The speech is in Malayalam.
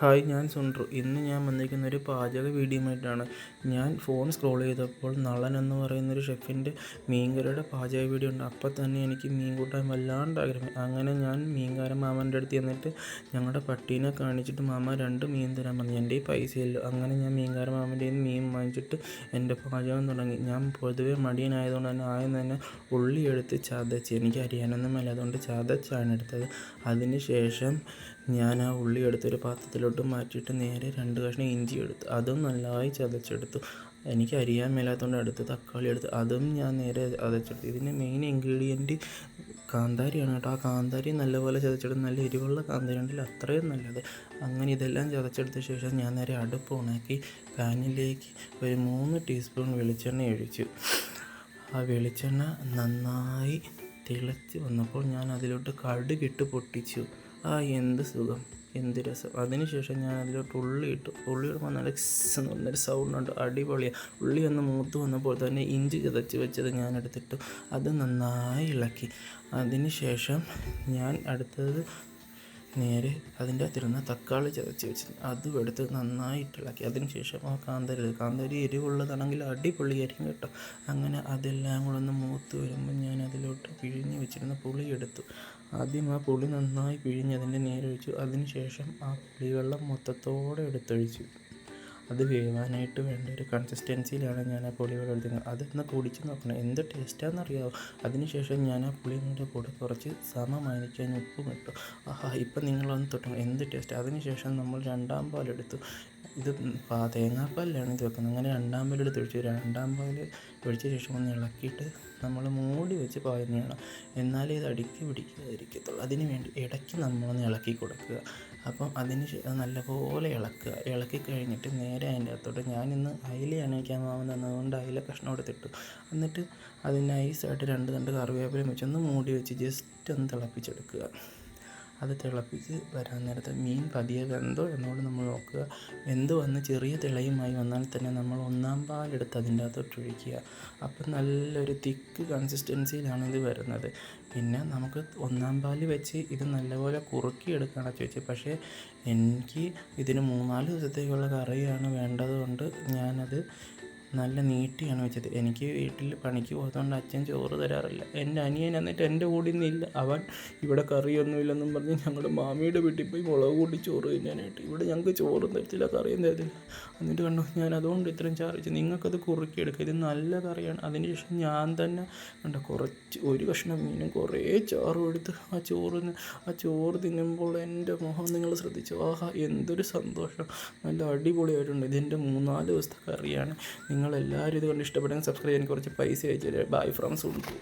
ഹായ് ഞാൻ സുണ്ട്രു ഇന്ന് ഞാൻ വന്നിരിക്കുന്ന ഒരു പാചക വീഡിയോയുമായിട്ടാണ്. ഞാൻ ഫോൺ സ്ക്രോൾ ചെയ്തപ്പോൾ നളൻ എന്ന് പറയുന്ന ഒരു ഷെഫിന്റെ മീൻകറിയുടെ പാചക വീഡിയോ ഉണ്ട്. അപ്പോൾ തന്നെ എനിക്ക് മീൻ കൂട്ടാൻ വല്ലാണ്ട് ആഗ്രഹം. അങ്ങനെ ഞാൻ മീൻകാരൻ മാമന്റെ അടുത്ത് ചെന്നിട്ട് ഞങ്ങളുടെ പട്ടീനെ കാണിച്ചിട്ട് മാമ രണ്ട് മീൻ തരാൻ പറഞ്ഞു. എന്റെ ഈ പൈസയില്ല. അങ്ങനെ ഞാൻ മീൻകാരൻ മാമന്റെ നിന്ന് മീൻ വാങ്ങിച്ചിട്ട് എന്റെ പാചകം തുടങ്ങി. ഞാൻ പൊതുവെ മടിയനായതുകൊണ്ട് തന്നെ ആദ്യം തന്നെ ഉള്ളി എടുത്ത് ചതച്ച് എനിക്ക് അരിയാനൊന്നും മേല അതുകൊണ്ട് ചതച്ചാണ് എടുത്തത്. അതിന് ശേഷം ഞാൻ ആ ഉള്ളി എടുത്തൊരു പാത്രത്തിലോട്ട് മാറ്റിയിട്ട് നേരെ രണ്ട് കഷ്ണം ഇഞ്ചി എടുത്തു അതും നല്ലതായി ചതച്ചെടുത്തു. എനിക്ക് അരിയാൻ മേലാത്തതുകൊണ്ട് അടുത്ത് തക്കാളി എടുത്ത് അതും ഞാൻ നേരെ ചതച്ചെടുത്തു. ഇതിന്റെ മെയിൻ ഇൻഗ്രീഡിയന്റ് കാന്താരിയാണ് കേട്ടോ. ആ കാന്താരി നല്ലപോലെ ചതച്ചെടുത്ത് നല്ല എരിവുള്ള കാന്താരി ഉണ്ടല്ലോ അത്രയും നല്ലത്. അങ്ങനെ ഇതെല്ലാം ചതച്ചെടുത്ത ശേഷം ഞാൻ നേരെ അടുപ്പ് ഉണക്കി പാനിലേക്ക് ഒരു മൂന്ന് ടീസ്പൂൺ വെളിച്ചെണ്ണ ഒഴിച്ചു. ആ വെളിച്ചെണ്ണ നന്നായി തിളച്ച് വന്നപ്പോൾ ഞാൻ അതിലോട്ട് കടുകിട്ട് പൊട്ടിച്ചു. ആ എന്ത് സുഖം. എന്ത് രസം. അതിനുശേഷം ഞാൻ അതിലോട്ട് ഉള്ളി ഇട്ടു. ഉള്ളി ഇടുമ്പോൾ നല്ല എന്ന് പറഞ്ഞൊരു സൗണ്ട് ഉണ്ട്. അടിപൊളിയാണ് ഉള്ളി ഒന്ന് മൂത്ത് വന്നപ്പോൾ തന്നെ ഇഞ്ചി ചതച്ച് വെച്ചത് ഞാൻ എടുത്തിട്ടു. അത് നന്നായി ഇളക്കി. അതിനുശേഷം ഞാൻ അടുത്തത് നേരെ അതിന്റെ അകത്തിരുന്ന തക്കാളി ചതച്ച് വെച്ച് അതും എടുത്ത് നന്നായിട്ട് ഇളക്കി അതിനുശേഷം ആ കാന്തരി കാന്തരി എരിവുള്ളതാണെങ്കിൽ അടിപൊളിയായിരിക്കും കേട്ടോ. അങ്ങനെ അതെല്ലാം കൂടെ ഒന്ന് മൂത്ത് വരുമ്പോൾ ഞാൻ അതിലോട്ട് പിഴിഞ്ഞ് വെച്ചിരുന്ന പുളി എടുത്തു. ആദ്യം ആ പുളി നന്നായി പിഴിഞ്ഞ് അതിന്റെ നേരെ ഒഴിച്ചു. അതിനുശേഷം ആ പുളിവെള്ളം മൊത്തത്തോടെ എടുത്തൊഴിച്ചു. അത് വേവാനായിട്ട് വേണ്ട ഒരു കൺസിസ്റ്റൻസിയിലാണ് ഞാൻ ആ പുളി വെള്ളം എടുത്തത് അതൊന്ന് കുടിച്ച് നോക്കണം. എന്ത് ടേസ്റ്റാണെന്ന് അറിയാമോ അതിനുശേഷം ഞാൻ ആ പുളിയുടെ കൂടെ കുറച്ച് സമമായിരിക്കാൻ ഉപ്പും ഇട്ടു. ആഹാ ഇപ്പം നിങ്ങളൊന്ന് തൊട്ടു എന്ത് ടേസ്റ്റ് അതിനുശേഷം നമ്മൾ രണ്ടാം പാലെടുത്തു. ഇത് തേങ്ങാപ്പാലിലാണ് ഇത് വെക്കുന്നത്. അങ്ങനെ രണ്ടാം പാലെടുത്ത് ഒഴിച്ച് രണ്ടാം പാൽ ഒഴിച്ച ശേഷം ഒന്ന് ഇളക്കിയിട്ട് നമ്മൾ മൂടി വെച്ച് പായുന്നതാണ്. എന്നാലേ ഇത് അടുക്കി പിടിക്കാതിരിക്കത്തുള്ളൂ. അതിന് വേണ്ടി ഇടയ്ക്ക് നമ്മളൊന്ന് ഇളക്കി കൊടുക്കുക. അപ്പം അതിന് നല്ലപോലെ ഇളക്കുക. ഇളക്കി കഴിഞ്ഞിട്ട് നേരെ അതിന്റെ അകത്തോട്ട് ഞാനിന്ന് അയിലയാണ് വയ്ക്കാൻ മാമൻ തന്നതുകൊണ്ട് അയില കഷ്ണം എടുത്തിട്ടു എന്നിട്ട് അത് നൈസായിട്ട് രണ്ട് രണ്ട് കറിവേപ്പിലയും വെച്ചൊന്ന് മൂടി വെച്ച് ജസ്റ്റ് ഒന്ന് തിളപ്പിച്ചെടുക്കുക. അത് തിളപ്പിച്ച് വരാൻ നേരത്ത് മീൻ പതിയെ വെന്തോ എന്നോട് നമ്മൾ നോക്കുക. വെന്ത് വന്ന് ചെറിയ തിളയുമായി വന്നാൽ തന്നെ നമ്മൾ ഒന്നാം പാലെടുത്ത് അതിന്റെ അകത്തോട്ട് ഒഴിക്കുക. അപ്പം നല്ലൊരു തിക്ക് കൺസിസ്റ്റൻസിയിലാണ് ഇത് വരുന്നത്. പിന്നെ നമുക്ക് ഒന്നാം പാൽ വെച്ച് ഇത് നല്ലപോലെ കുറുക്കി എടുക്കാനാണ് ചോദിച്ചത് പക്ഷേ എനിക്ക് ഇതിന് മൂന്നാൽ ദിവസത്തേക്കുള്ള കറിയാണ് വേണ്ടതുകൊണ്ട് ഞാനത് നല്ല നീട്ടിയാണ് വെച്ചത്. എനിക്ക് വീട്ടിൽ പണിക്ക് പോയതുകൊണ്ട് അച്ഛൻ ചോറ് തരാറില്ല. എന്റെ അനിയൻ എന്നിട്ട് എന്റെ കൂടെ ഇന്നില്ല അവൻ ഇവിടെ കറിയൊന്നുമില്ലെന്നും പറഞ്ഞ് ഞങ്ങളുടെ മാമിയുടെ വീട്ടിൽ പോയി മുളക് കൂട്ടി ചോറ് തിന്നാനായിട്ട്. ഇവിടെ ഞങ്ങൾക്ക് ചോറും തരത്തില്ല കറിയും തരത്തില്ല. എന്നിട്ട് കണ്ടു ഞാൻ അതുകൊണ്ട് ഇത്രയും ചാർജ് നിങ്ങൾക്കത് കുറുക്കിയെടുക്കുക ഇത് നല്ല കറിയാണ്. അതിനുശേഷം ഞാൻ തന്നെ കണ്ട കുറച്ച് ഒരു കഷ്ണം മീനും കുറേ ചാറും എടുത്ത് ആ ചോറ് ആ ചോറ് തിന്നുമ്പോൾ എന്റെ മുഖം നിങ്ങൾ ശ്രദ്ധിച്ചു? ആഹാ എന്തൊരു സന്തോഷം. നല്ല അടിപൊളിയായിട്ടുണ്ട്. ഇതെന്റെ മൂന്നാൽ ദിവസത്തെ കറിയാണ്. നിങ്ങളെല്ലാവരും ഇത് കണ്ട് ഇഷ്ടപ്പെട്ടെങ്കിൽ സബ്സ്ക്രൈബ് ചെയ്യാൻ കുറച്ച് പൈസ അയച്ചു ബൈ ഫ്രം സുണ്ടു